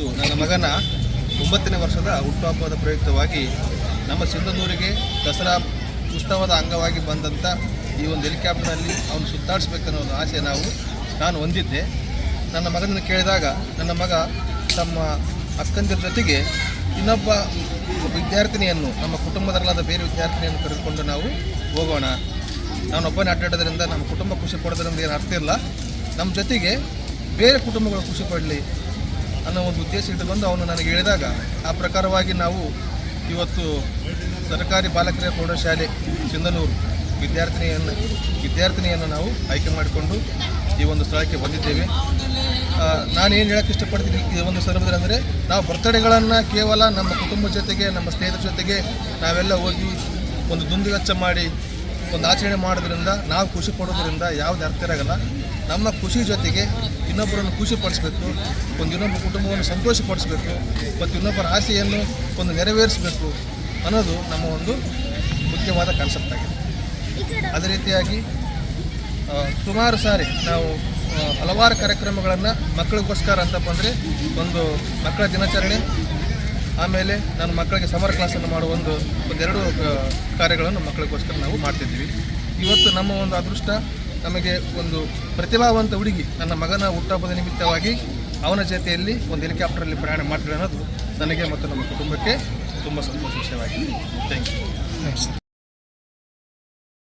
ಇದು ನನ್ನ ಮಗನ ಒಂಬತ್ತನೇ ವರ್ಷದ ಹುಟ್ಟುಹಬ್ಬದ ಪ್ರಯುಕ್ತವಾಗಿ ನಮ್ಮ ಸಿಂಧನೂರಿಗೆ ದಸರಾ ಉತ್ಸವದ ಅಂಗವಾಗಿ ಬಂದಂಥ ಈ ಒಂದು ಹೆಲಿಕಾಪ್ಟರ್ನಲ್ಲಿ ಅವನು ಸುತ್ತಾಡಿಸ್ಬೇಕನ್ನೋ ಒಂದು ಆಸೆ ನಾವು, ನಾನು ಹೊಂದಿದ್ದೆ. ನನ್ನ ಮಗನನ್ನು ಕೇಳಿದಾಗ ನನ್ನ ಮಗ ತಮ್ಮ ಅಕ್ಕಂದಿರ ಜೊತೆಗೆ ಇನ್ನೊಬ್ಬ ವಿದ್ಯಾರ್ಥಿನಿಯನ್ನು, ನಮ್ಮ ಕುಟುಂಬದಲ್ಲಾದ ಬೇರೆ ವಿದ್ಯಾರ್ಥಿನಿಯನ್ನು ಕರೆದುಕೊಂಡು ನಾವು ಹೋಗೋಣ. ನಾನೊಬ್ಬನೇ ಅಡ್ಡಾಡೋದ್ರಿಂದ ನಮ್ಮ ಕುಟುಂಬ ಖುಷಿ ಪಡೋದ್ರಿಂದ ಏನು ಅರ್ಥ ಇಲ್ಲ. ನಮ್ಮ ಜೊತೆಗೆ ಬೇರೆ ಕುಟುಂಬಗಳು ಖುಷಿ ಪಡಲಿ. ಅನ್ನೋ ಒಂದು ಉದ್ದೇಶ ಇಟ್ಟುಕೊಂಡು ಅವನು ನನಗೆ ಹೇಳಿದಾಗ, ಆ ಪ್ರಕಾರವಾಗಿ ನಾವು ಇವತ್ತು ಸರ್ಕಾರಿ ಬಾಲಕಿಯ ಪ್ರೌಢಶಾಲೆ ಸಿಂಧನೂರು ವಿದ್ಯಾರ್ಥಿನಿಯನ್ನು ವಿದ್ಯಾರ್ಥಿನಿಯನ್ನು ನಾವು ಆಯ್ಕೆ ಮಾಡಿಕೊಂಡು ಈ ಒಂದು ಸ್ಥಳಕ್ಕೆ ಬಂದಿದ್ದೇವೆ. ನಾನು ನಾನೇನು ಹೇಳಕ್ಕೆ ಇಷ್ಟಪಡ್ತೀನಿ ಈ ಒಂದು ಸಂದರ್ಭದಲ್ಲಿ ಅಂದರೆ, ನಾವು ಬರ್ತಡೆಗಳನ್ನು ಕೇವಲ ನಮ್ಮ ಕುಟುಂಬದ ಜೊತೆಗೆ, ನಮ್ಮ ಸ್ನೇಹಿತರ ಜೊತೆಗೆ ನಾವೆಲ್ಲ ಹೋಗಿ ಒಂದು ದುಂದುವೆಚ್ಚ ಮಾಡಿ, ಒಂದು ಆಚರಣೆ ಮಾಡೋದ್ರಿಂದ, ನಾವು ಖುಷಿ ಪಡೋದ್ರಿಂದ ಯಾವ್ದು ಅರ್ಥ ಇರಾಗಲ್ಲ ನಮ್ಮ ಖುಷಿ ಜೊತೆಗೆ ಇನ್ನೊಬ್ಬರನ್ನು ಖುಷಿ ಪಡಿಸ್ಬೇಕು ಒಂದು ಇನ್ನೊಬ್ಬ ಕುಟುಂಬವನ್ನು ಸಂತೋಷಪಡಿಸ್ಬೇಕು, ಮತ್ತು ಇನ್ನೊಬ್ಬರ ಆಸೆಯನ್ನು ಒಂದು ನೆರವೇರಿಸಬೇಕು ಅನ್ನೋದು ನಮ್ಮ ಒಂದು ಮುಖ್ಯವಾದ ಕಾನ್ಸೆಪ್ಟ್ ಆಗಿದೆ. ಅದೇ ರೀತಿಯಾಗಿ ಸುಮಾರು ಸಾರಿ ನಾವು ಹಲವಾರು ಕಾರ್ಯಕ್ರಮಗಳನ್ನು ಮಕ್ಕಳಿಗೋಸ್ಕರ ಅಂತ ಬಂದರೆ, ಒಂದು ಮಕ್ಕಳ ದಿನಾಚರಣೆ, ಆಮೇಲೆ ನಾನು ಮಕ್ಕಳಿಗೆ ಸಮರ್ ಕ್ಲಾಸನ್ನು ಮಾಡುವ ಒಂದು, ಒಂದೆರಡು ಕಾರ್ಯಗಳನ್ನು ಮಕ್ಕಳಿಗೋಸ್ಕರ ನಾವು ಮಾಡ್ತಿದ್ದೀವಿ. ಇವತ್ತು ನಮ್ಮ ಒಂದು ಅದೃಷ್ಟ ನಮಗೆ ಒಂದು ಪ್ರತಿಭಾವಂತ ಹುಡುಗಿ ನನ್ನ ಮಗನ ಹುಟ್ಟಹಬ್ಬದ ನಿಮಿತ್ತವಾಗಿ ಅವನ ಜೊತೆಯಲ್ಲಿ ಒಂದು ಹೆಲಿಕಾಪ್ಟರಲ್ಲಿ ಪ್ರಯಾಣ ಮಾಡ್ತಾರೆ ಅನ್ನೋದು ನನಗೆ ಮತ್ತು ನಮ್ಮ ಕುಟುಂಬಕ್ಕೆ ತುಂಬ ಸಂತೋಷ ವಿಷಯವಾಗಿದೆ. Thank you